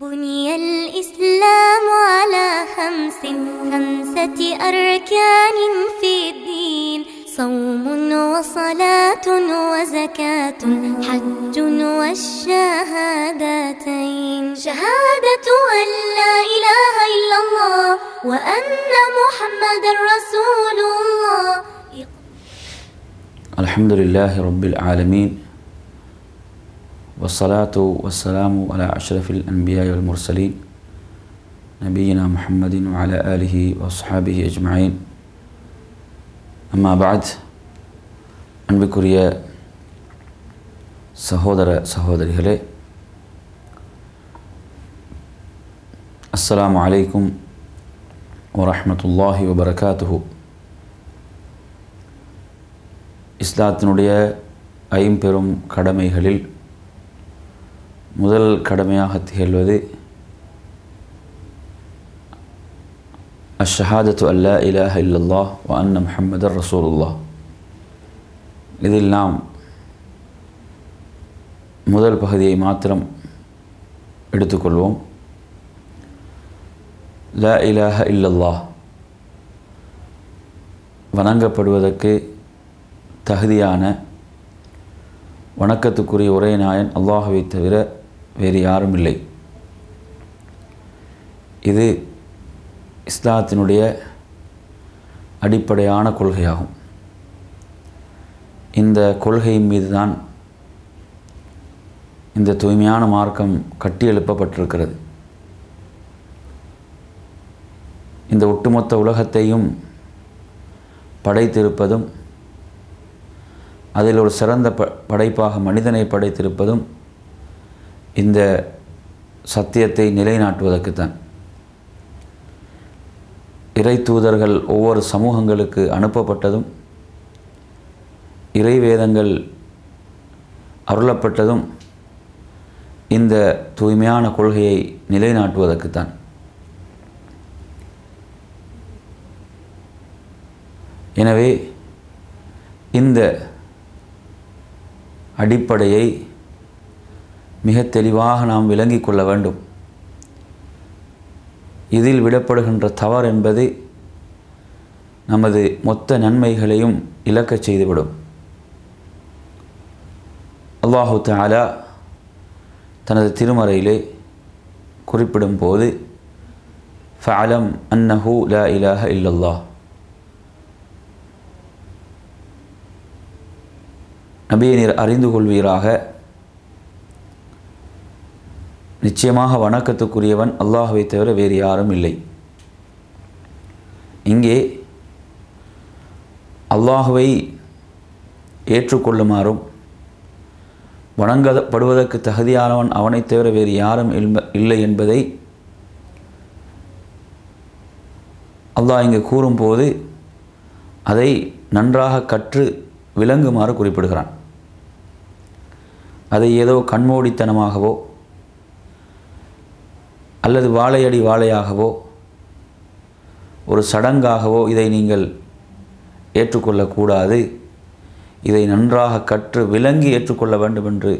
بني الإسلام على خمس خمسة أركان في الدين. صوم وصلاة وزكاة حج والشهادتين. شهادة أن لا إله إلا الله وأن محمد رسول الله. الحمد لله رب العالمين. والصلاة والسلام على أشرف الأنبياء والمرسلين نبينا محمد وعلى آله وأصحابه أجمعين أما بعد அன்புக்குரிய சகோதர சகோதரிகளே அஸ்ஸலாமு அலைக்கும் வரஹ்மத்துல்லாஹி வபரகாத்துஹு இஸ்லாத்தினுடைய ஐம்பெரும் கடமைகளில் முதல் கடமையாக திகழ்வது அஷ்ஷஹாதத்து அல்லா இலாஹ இல்லல்லாஹ் வ அன்ன முஹம்மதர் ரசூலுல்லா இதில் நாம் முதல் பகுதியை மாத்திரம் எடுத்துக்கொள்வோம். ல இலாஹ இல்லல்லாஹ் வணங்கப்படுவதற்கு தகுதியான வணக்கத்துக்குரிய ஒரே நாயன் அல்லாஹுவை தவிர வேறு யாரும் இல்லை இது இஸ்லாத்தினுடைய அடிப்படையான கொள்கையாகும். இந்த கொள்கையின் மீது தான் இந்த தூய்மையான மார்க்கம் கட்டியெழுப்பப்பட்டிருக்கிறது. இந்த ஒட்டுமொத்த உலகத்தையும் படைத்திருப்பதும் அதில் ஒரு சிறந்த ப படைப்பாக மனிதனை படைத்திருப்பதும் இந்த சத்தியத்தை நிலைநாட்டுவதற்குத்தான். இறை தூதர்கள் ஒவ்வொரு சமூகங்களுக்கு அனுப்பப்பட்டதும் இறைவேதங்கள் அருளப்பட்டதும் இந்த தூய்மையான கொள்கையை நிலைநாட்டுவதற்குத்தான். எனவே இந்த அடிப்படையை மிக தெளிவாக நாம் விளங்கிக் கொள்ள வேண்டும். இதில் விடப்படுகின்ற தவறு என்பது நமது மொத்த நன்மைகளையும் இழக்கச் செய்துவிடும். அல்லாஹு தாலா தனது திருமறையிலே குறிப்பிடும் போது ஃபஅலம் அன்னஹு ல இலாஹ இல்லல்லா நபியை நீர் அறிந்து கொள்வீராக நிச்சயமாக வணக்கத்துக்குரியவன் அல்லாஹுவை தவிர வேறு யாரும் இல்லை. இங்கே அல்லாஹுவை ஏற்றுக்கொள்ளுமாறும் வணங்கப்படுவதற்கு தகுதியானவன் அவனைத் தவிர வேறு யாரும் இல்லை என்பதை அல்லாஹ் இங்கு கூறும்போது அதை நன்றாக கற்று விளங்குமாறு குறிப்பிடுகிறான். அதை ஏதோ கண்மூடித்தனமாகவோ அல்லது வாழையடி வாழையாகவோ ஒரு சடங்காகவோ இதை நீங்கள் ஏற்றுக்கொள்ளக்கூடாது. இதை நன்றாக கற்று விளங்கி ஏற்றுக்கொள்ள வேண்டும் என்று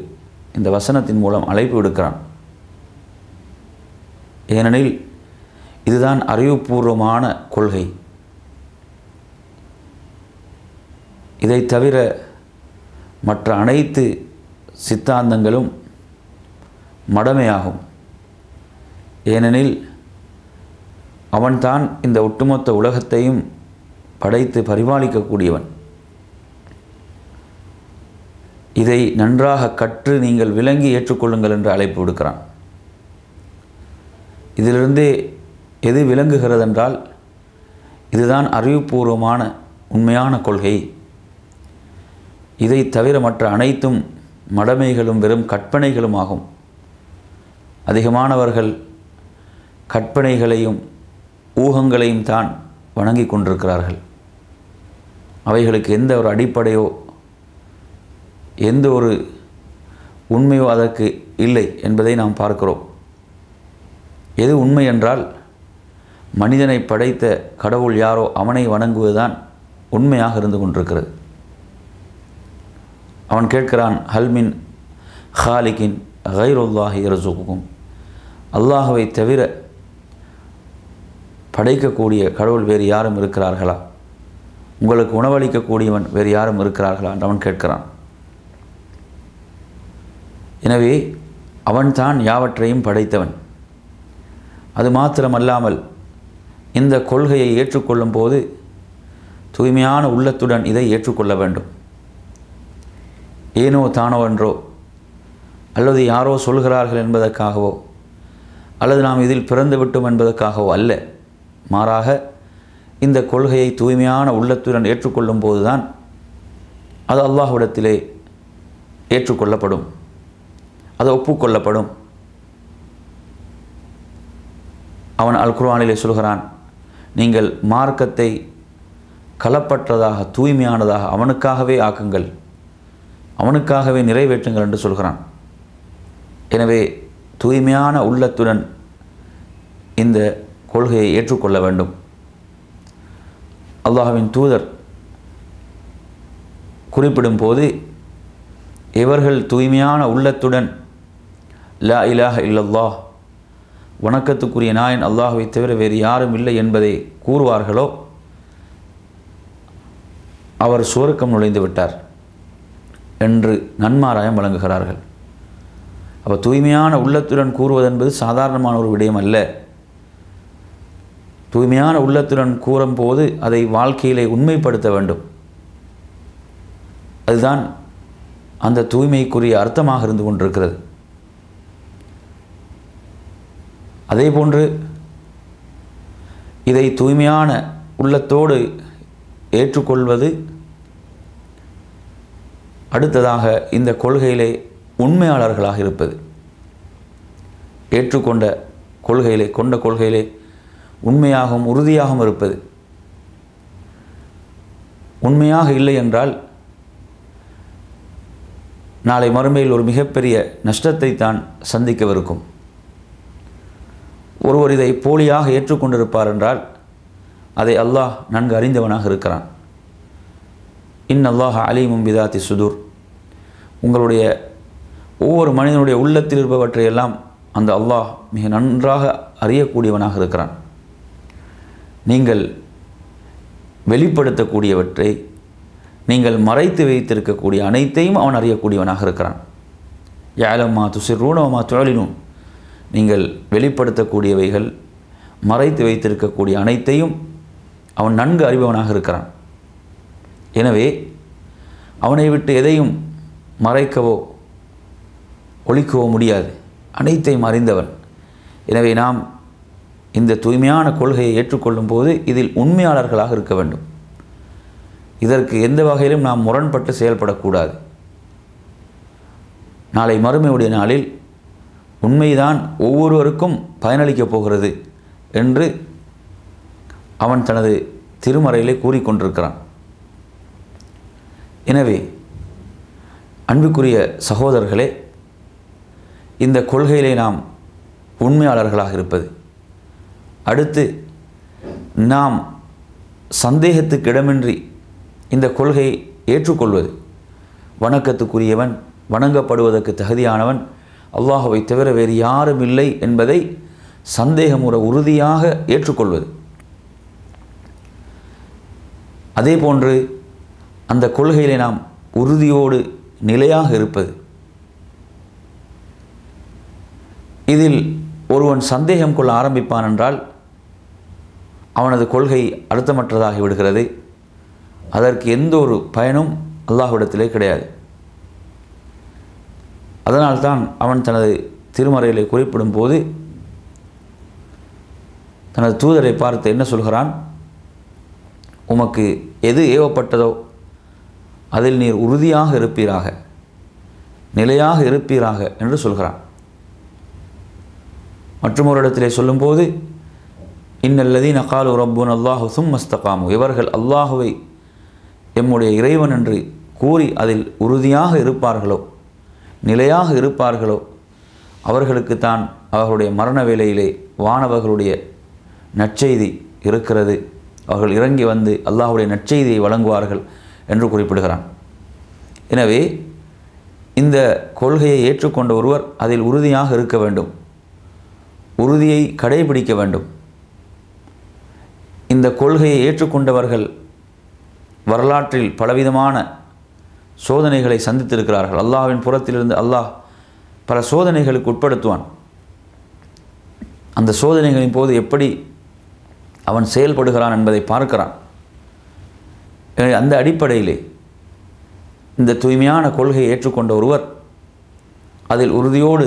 இந்த வசனத்தின் மூலம் அழைப்பு விடுக்கிறான். ஏனெனில் இதுதான் அறிவுபூர்வமான கொள்கை. இதை தவிர மற்ற அனைத்து சித்தாந்தங்களும் மடமையாகும். ஏனெனில் அவன்தான் இந்த ஒட்டுமொத்த உலகத்தையும் படைத்து பரிபாலிக்கக்கூடியவன். இதை நன்றாக கற்று நீங்கள் விளங்கி ஏற்றுக்கொள்ளுங்கள் என்று அழைப்பு விடுக்கிறான். இதிலிருந்தே எது விளங்குகிறதென்றால் இதுதான் அறிவுபூர்வமான உண்மையான கொள்கை. இதை தவிர மற்ற அனைத்தும் மடமைகளும் வெறும் கற்பனைகளும் ஆகும் அதிகமானவர்கள் கற்பனைகளையும் ஊகங்களையும் தான் வணங்கி கொண்டிருக்கிறார்கள். அவைகளுக்கு எந்த ஒரு அடிப்படையோ எந்த ஒரு உண்மையோ அதற்கு இல்லை என்பதை நாம் பார்க்கிறோம். எது உண்மை என்றால் மனிதனை படைத்த கடவுள் யாரோ அவனை வணங்குவதுதான் உண்மையாக இருந்து கொண்டிருக்கிறது. அவன் கேட்கிறான் ஹல்மின் ஹாலிகின் கைருல்லாஹி ரசுக்கும் அல்லாஹுவை தவிர படைக்கக்கூடிய கடவுள் வேறு யாரும் இருக்கிறார்களா? உங்களுக்கு உணவளிக்கக்கூடியவன் வேறு யாரும் இருக்கிறார்களா? என்று அவன் கேட்கிறான். எனவே அவன்தான் யாவற்றையும் படைத்தவன். அது மாத்திரமல்லாமல் இந்த கொள்கையை ஏற்றுக்கொள்ளும் போது தூய்மையான உள்ளத்துடன் இதை ஏற்றுக்கொள்ள வேண்டும். ஏனோ தானோ என்றோ அல்லது யாரோ சொல்கிறார்கள் என்பதற்காகவோ அல்லது நாம் இதில் பிறந்து விட்டோம் என்பதற்காகவோ அல்ல. மாறாக இந்த கொள்கையை தூய்மையான உள்ளத்துடன் ஏற்றுக்கொள்ளும் போதுதான் அது அல்லாஹ்விடத்திலே ஏற்றுக்கொள்ளப்படும். அது ஒப்புக்கொள்ளப்படும். அவன் அல் குர்ஆனிலே சொல்கிறான் நீங்கள் மார்க்கத்தை களப்பற்றதாக தூய்மையானதாக அவனுக்காகவே ஆக்குங்கள். அவனுக்காகவே நிறைவேற்றுங்கள் என்று சொல்கிறான். எனவே தூய்மையான உள்ளத்துடன் இந்த கொள்கையை ஏற்றுக்கொள்ள வேண்டும். அல்லாஹாவின் தூதர் குறிப்பிடும் போது இவர்கள் தூய்மையான உள்ளத்துடன் லா இலாஹ இல்லல்லாஹ் வணக்கத்துக்குரிய நாயன் அல்லாஹுவை தவிர வேறு யாரும் இல்லை என்பதை கூறுவார்களோ அவர் சுவர்க்கம் நுழைந்து விட்டார் என்று நன்மாராயம் வழங்குகிறார்கள். அப்போ தூய்மையான உள்ளத்துடன் கூறுவதென்பது சாதாரணமான ஒரு விடயம் அல்ல. தூய்மையான உள்ளத்துடன் கூறும்போது அதை வாழ்க்கையிலே உண்மைப்படுத்த வேண்டும். அதுதான் அந்த தூய்மைக்குரிய அர்த்தமாக இருந்து கொண்டிருக்கிறது. அதே போன்று இதை தூய்மையான உள்ளத்தோடு ஏற்றுக்கொள்வது அடுத்ததாக இந்த கொள்கையிலே உண்மையாளர்களாக இருப்பது. ஏற்றுக்கொண்ட கொள்கையிலே கொண்ட கொள்கையிலே உண்மையாகவும் உறுதியாகவும் இருப்பது. உண்மையாக இல்லை என்றால் நாளை மறுமையில் ஒரு மிகப்பெரிய நஷ்டத்தை தான் சந்திக்கவிருக்கும். ஒருவர் இதை போலியாக ஏற்றுக்கொண்டிருப்பார் என்றால் அதை அல்லாஹ் நன்கு அறிந்தவனாக இருக்கிறான். இன் அல்லாஹ் அலீமும் பிதாத்தி சுதூர். உங்களுடைய ஒவ்வொரு மனிதனுடைய உள்ளத்தில் இருப்பவற்றையெல்லாம் அந்த அல்லாஹ் மிக நன்றாக அறியக்கூடியவனாக இருக்கிறான். நீங்கள் வெளிப்படுத்தக்கூடியவற்றை நீங்கள் மறைத்து வைத்திருக்கக்கூடிய அனைத்தையும் அவன் அறியக்கூடியவனாக இருக்கிறான். யாலம்மா துசிர்ரூனமா தொழிலும் நீங்கள் வெளிப்படுத்தக்கூடியவைகள் மறைத்து வைத்திருக்கக்கூடிய அனைத்தையும் அவன் நன்கு அறிபவனாக இருக்கிறான். எனவே அவனை விட்டு எதையும் மறைக்கவோ ஒழிக்கவோ முடியாது. அனைத்தையும் அறிந்தவன். எனவே நாம் இந்த தூய்மையான கொள்கையை ஏற்றுக்கொள்ளும் போது இதில் உண்மையாளர்களாக இருக்க வேண்டும். இதற்கு எந்த வகையிலும் நாம் முரண்பட்டு செயல்படக்கூடாது. நாளை மறுமையுடைய நாளில் உண்மைதான் ஒவ்வொருவருக்கும் பயனளிக்கப் போகிறது என்று அவன் தனது திருமறையிலே கூறிக்கொண்டிருக்கிறான். எனவே அன்புக்குரிய சகோதரர்களே இந்த கொள்கையிலே நாம் உண்மையாளர்களாக இருப்பது அடுத்து நாம் சந்தேகத்துக்கு இடமின்றி இந்த கொள்கையை ஏற்றுக்கொள்வது. வணக்கத்துக்குரியவன் வணங்கப்படுவதற்கு தகுதியானவன் அல்லாஹுவை தவிர வேறு யாரும் இல்லை என்பதை சந்தேகமுற உறுதியாக ஏற்றுக்கொள்வது. அதே போன்று அந்த கொள்கையிலே நாம் உறுதியோடு நிலையாக இருப்பது. இதில் ஒருவன் சந்தேகம் கொள்ள ஆரம்பிப்பான் என்றால் அவனது கொள்கை அழுத்தமற்றதாகி விடுகிறது. அதற்கு எந்த ஒரு பயனும் அல்லாஹ்விடத்திலே கிடையாது. அதனால்தான் அவன் தனது திருமறையிலே குறிப்பிடும் போது தனது தூதரை பார்த்து என்ன சொல்கிறான்? உமக்கு எது ஏவப்பட்டதோ அதில் நீர் உறுதியாக இருப்பீராக நிலையாக இருப்பீராக என்று சொல்கிறான். மற்றும் ஒரு இடத்திலே சொல்லும்போது இன்னல்லதி நகாலு ரப்புன் அல்லாஹு சும்மஸ்தகாமு இவர்கள் அல்லாஹுவை எம்முடைய இறைவன் என்று கூறி அதில் உறுதியாக இருப்பார்களோ நிலையாக இருப்பார்களோ அவர்களுக்குத்தான் அவர்களுடைய மரண வேலையிலே வானவர்களுடைய நற்செய்தி இருக்கிறது. அவர்கள் இறங்கி வந்து அல்லாஹுடைய நற்செய்தியை வழங்குவார்கள் என்று குறிப்பிடுகிறான். எனவே இந்த கொள்கையை ஏற்றுக்கொண்ட ஒருவர் அதில் உறுதியாக இருக்க வேண்டும். உறுதியை கடைபிடிக்க வேண்டும். இந்த கொள்கையை ஏற்றுக்கொண்டவர்கள் வரலாற்றில் பலவிதமான சோதனைகளை சந்தித்திருக்கிறார்கள். அல்லாஹ்வின் புறத்திலிருந்து அல்லாஹ் பல சோதனைகளுக்கு உட்படுத்துவான். அந்த சோதனைகளின் போது எப்படி அவன் செயல்படுகிறான் என்பதை பார்க்கிறான். அந்த அடிப்படையிலே இந்த தூய்மையான கொள்கையை ஏற்றுக்கொண்ட ஒருவர் அதில் உறுதியோடு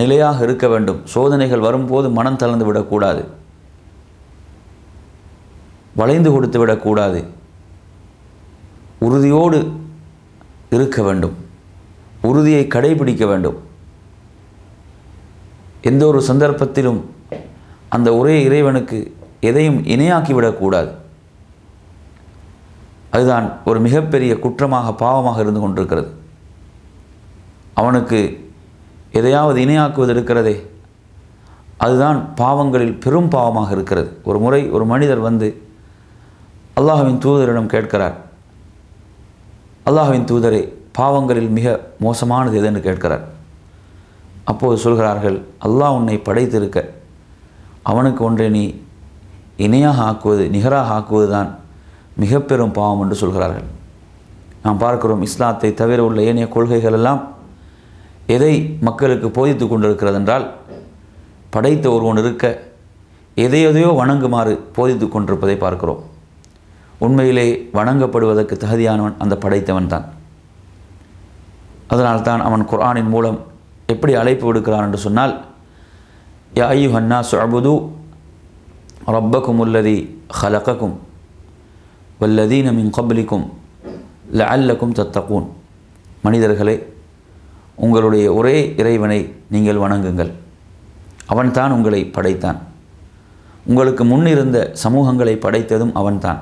நிலையாக இருக்க வேண்டும். சோதனைகள் வரும்போது மனம் தளர்ந்து விடக்கூடாது. வளைந்து கொடுத்து விடக்கூடாது. உறுதியோடு இருக்க வேண்டும். உறுதியை கடைபிடிக்க வேண்டும். எந்த ஒரு சந்தர்ப்பத்திலும் அந்த ஒரே இறைவனுக்கு எதையும் இணையாக்கிவிடக்கூடாது அதுதான் ஒரு மிகப்பெரிய குற்றமாக பாவமாக இருந்து கொண்டிருக்கிறது. அவனுக்கு எதையாவது இணையாக்குவது இருக்கிறதே. அதுதான் பாவங்களில் பெரும் பாவமாக இருக்கிறது. ஒரு முறை ஒரு மனிதர் வந்து அல்லாஹுவின் தூதரிடம் கேட்கிறார். அல்லாஹுவின் தூதரே பாவங்களில் மிக மோசமானது எதுன்னு கேட்கிறார். அப்போது சொல்கிறார்கள் அல்லாஹ் உன்னை படைத்திருக்க. அவனுக்கு ஒன்றை நீ இணையாக ஆக்குவது நிகராக ஆக்குவது தான் மிக பெரும் பாவம் என்று சொல்கிறார்கள். நாம் பார்க்கிறோம் இஸ்லாத்தை தவிர உள்ள ஏனைய கொள்கைகள் எல்லாம் எதை மக்களுக்கு போதித்து கொண்டிருக்கிறது என்றால் படைத்த ஒருவன் இருக்க எதையதையோ வணங்குமாறு போதித்து கொண்டிருப்பதை பார்க்கிறோம். உண்மையிலே வணங்கப்படுவதற்கு தகுதியானவன் அந்த படைத்தவன் தான் அதனால்தான் அவன் குர்ஆனின் மூலம் எப்படி அழைப்பு விடுக்கிறான் என்று சொன்னால் யா ஐயுஹன்னா சுஅபுது ரப்பக்கும் உள்ளதி ஹலகக்கும் வல்லதீன மின் கபலிக்கும் லஅல்லக்கும் தத்தக்கூன் மனிதர்களே உங்களுடைய ஒரே இறைவனை நீங்கள் வணங்குங்கள். அவன்தான் உங்களை படைத்தான். உங்களுக்கு முன்னிருந்த சமூகங்களை படைத்ததும் அவன்தான்.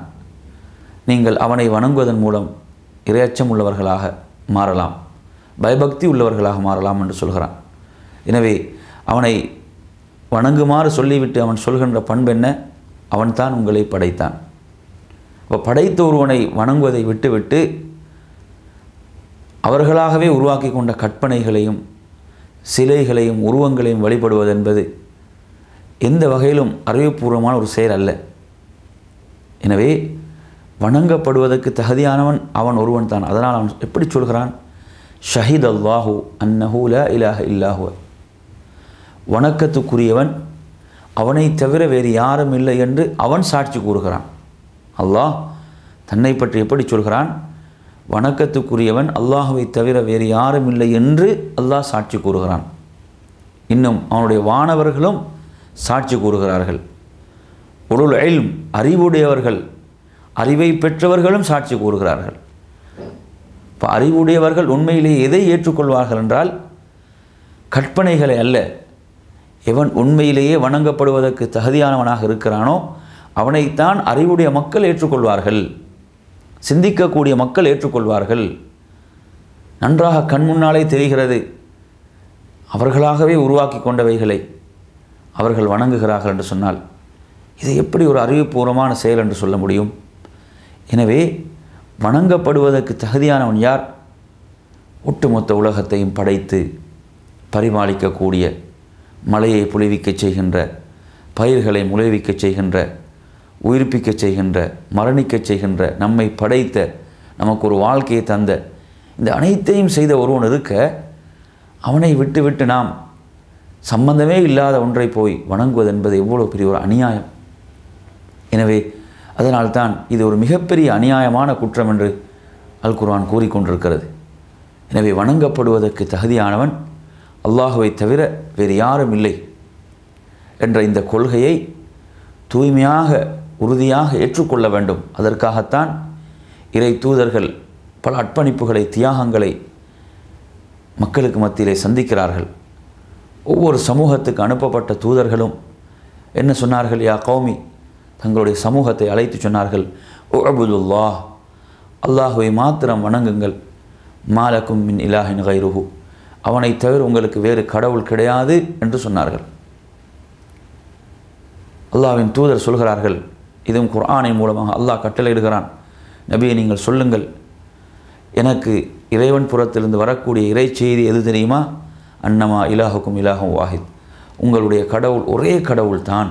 நீங்கள் அவனை வணங்குவதன் மூலம் இரையச்சம் உள்ளவர்களாக மாறலாம். பயபக்தி உள்ளவர்களாக மாறலாம் என்று சொல்கிறான். எனவே அவனை வணங்குமாறு சொல்லிவிட்டு அவன் சொல்கின்ற பண்பு என்ன அவன்தான் உங்களை படைத்தான். இப்போ படைத்த ஒருவனை வணங்குவதை விட்டுவிட்டு அவர்களாகவே உருவாக்கி கொண்ட கற்பனைகளையும் சிலைகளையும் உருவங்களையும் வழிபடுவது என்பது எந்த வகையிலும் அறிவுபூர்வமான ஒரு செயல் அல்ல. எனவே வணங்கப்படுவதற்கு தகுதியானவன் அவன் ஒருவன் தான். அதனால் அவன் எப்படி சொல்கிறான்? ஷஹீத் அல்லாஹூ அன்னஹூ ல இலாஹ இல்லாஹுவ வணக்கத்துக்குரியவன் அவனை தவிர வேறு யாரும் இல்லை என்று அவன் சாட்சி கூறுகிறான். அல்லாஹ் தன்னை பற்றி எப்படி சொல்கிறான்? வணக்கத்துக்குரியவன் அல்லாஹுவை தவிர வேறு யாரும் இல்லை என்று அல்லாஹ் சாட்சி கூறுகிறான். இன்னும் அவனுடைய வானவர்களும் சாட்சி கூறுகிறார்கள். உருள் அறிவுடையவர்கள் அறிவை பெற்றவர்களும் சாட்சி கூறுகிறார்கள். இப்போ அறிவுடையவர்கள் உண்மையிலே எதை ஏற்றுக்கொள்வார்கள் என்றால் கற்பனைகளை அல்ல. எவன் உண்மையிலேயே வணங்கப்படுவதற்கு தகுதியானவனாக இருக்கிறானோ அவனைத்தான் அறிவுடைய மக்கள் ஏற்றுக்கொள்வார்கள். சிந்திக்கக்கூடிய மக்கள் ஏற்றுக்கொள்வார்கள். நன்றாக கண் முன்னாலே தெரிகிறது. அவர்களாகவே உருவாக்கி கொண்டவைகளை அவர்கள் வணங்குகிறார்கள் என்று சொன்னால் இது எப்படி ஒரு அறிவுபூர்வமான செயல் என்று சொல்ல முடியும்? எனவே வணங்கப்படுவதற்கு தகுதியானவன் யார்? ஒட்டுமொத்த உலகத்தையும் படைத்து பரிமாளிக்கக்கூடிய மலையை புலிவிக்கச் செய்கின்ற பயிர்களை முளைவிக்கச் செய்கின்ற உயிர்ப்பிக்கச் செய்கின்ற மரணிக்கச் செய்கின்ற நம்மை படைத்த நமக்கு ஒரு வாழ்க்கையை தந்த இந்த அனைத்தையும் செய்த ஒருவன் இருக்க அவனை விட்டுவிட்டு நாம் சம்பந்தமே இல்லாத ஒன்றை போய் வணங்குவது என்பது எவ்வளோ பெரிய ஒரு அநியாயம். எனவே அதனால்தான் இது ஒரு மிகப்பெரிய அநியாயமான குற்றம் என்று அல் குர்ஆன் கூறிக்கொண்டிருக்கிறது. எனவே வணங்கப்படுவதற்கு தகுதியானவன் அல்லாஹுவை தவிர வேறு யாரும் இல்லை என்ற இந்த கொள்கையை தூய்மையாக உறுதியாக ஏற்றுக்கொள்ள வேண்டும். அதற்காகத்தான் இறை தூதர்கள் பல அர்ப்பணிப்புகளை தியாகங்களை மக்களுக்கு மத்தியிலே சந்திக்கிறார்கள். ஒவ்வொரு சமூகத்துக்கு அனுப்பப்பட்ட தூதர்களும் என்ன சொன்னார்கள்? யா கௌமி தங்களுடைய சமூகத்தை அழைத்து சொன்னார்கள் ஓ அபுதுல்லா அல்லாஹுவை மாத்திரம் வணங்குங்கள். மாலக்கும் மின் இலாஹின் கைருஹு. அவனை தவிர உங்களுக்கு வேறு கடவுள் கிடையாது என்று சொன்னார்கள். அல்லாஹ்வின் தூதர் சொல்கிறார்கள் இதுவும் குர்ஆனின் மூலமாக அல்லாஹ் கட்டளையிடுகிறான். நபியை நீங்கள் சொல்லுங்கள். எனக்கு இறைவன் புறத்திலிருந்து வரக்கூடிய இறை செய்தி எது தெரியுமா? அன்னமா இலாஹுக்கும் இலாகும் வாஹித். உங்களுடைய கடவுள் ஒரே கடவுள் தான்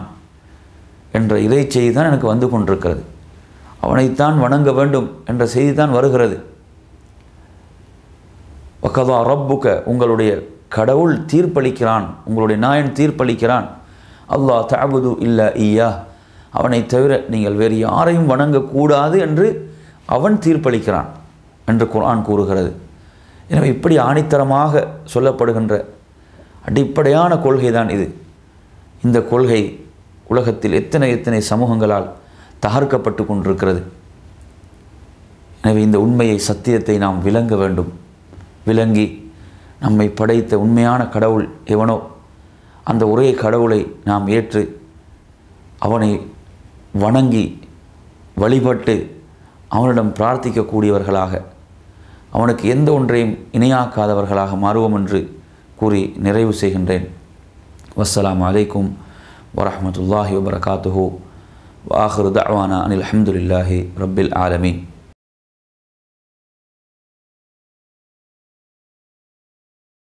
என்ற இறை செய்தி தான் எனக்கு வந்து கொண்டிருக்கிறது. அவனைத்தான் வணங்க வேண்டும் என்ற செய்தி தான் வருகிறது. வக்கதா ரப்புக்க உங்களுடைய கடவுள் தீர்ப்பளிக்கிறான் உங்களுடைய நாயன் தீர்ப்பளிக்கிறான். அல்லாஹ் தாபுது இல்லா ஈயா. அவனை தவிர நீங்கள் வேறு யாரையும் வணங்கக்கூடாது என்று அவன் தீர்ப்பளிக்கிறான் என்று குரான் கூறுகிறது. எனவே இப்படி ஆணித்தரமாக சொல்லப்படுகின்ற அடிப்படையான கொள்கை தான் இது. இந்த கொள்கை உலகத்தில் எத்தனை எத்தனை சமூகங்களால் தகர்க்கப்பட்டு கொண்டிருக்கிறது. எனவே இந்த உண்மையை சத்தியத்தை நாம் விளங்க வேண்டும். விளங்கி நம்மை படைத்த உண்மையான கடவுள் எவனோ அந்த ஒரே கடவுளை நாம் ஏற்று அவனை வணங்கி வழிபட்டு அவனிடம் பிரார்த்திக்கக்கூடியவர்களாக அவனுக்கு எந்த ஒன்றையும் இணையாக்காதவர்களாக மாறுவோம் என்று கூறி நிறைவு செய்கின்றேன். வசலாம் அலைக்கும் ورحمة الله وبركاته. وآخر دعوانا أن الحمد لله رب العالمين.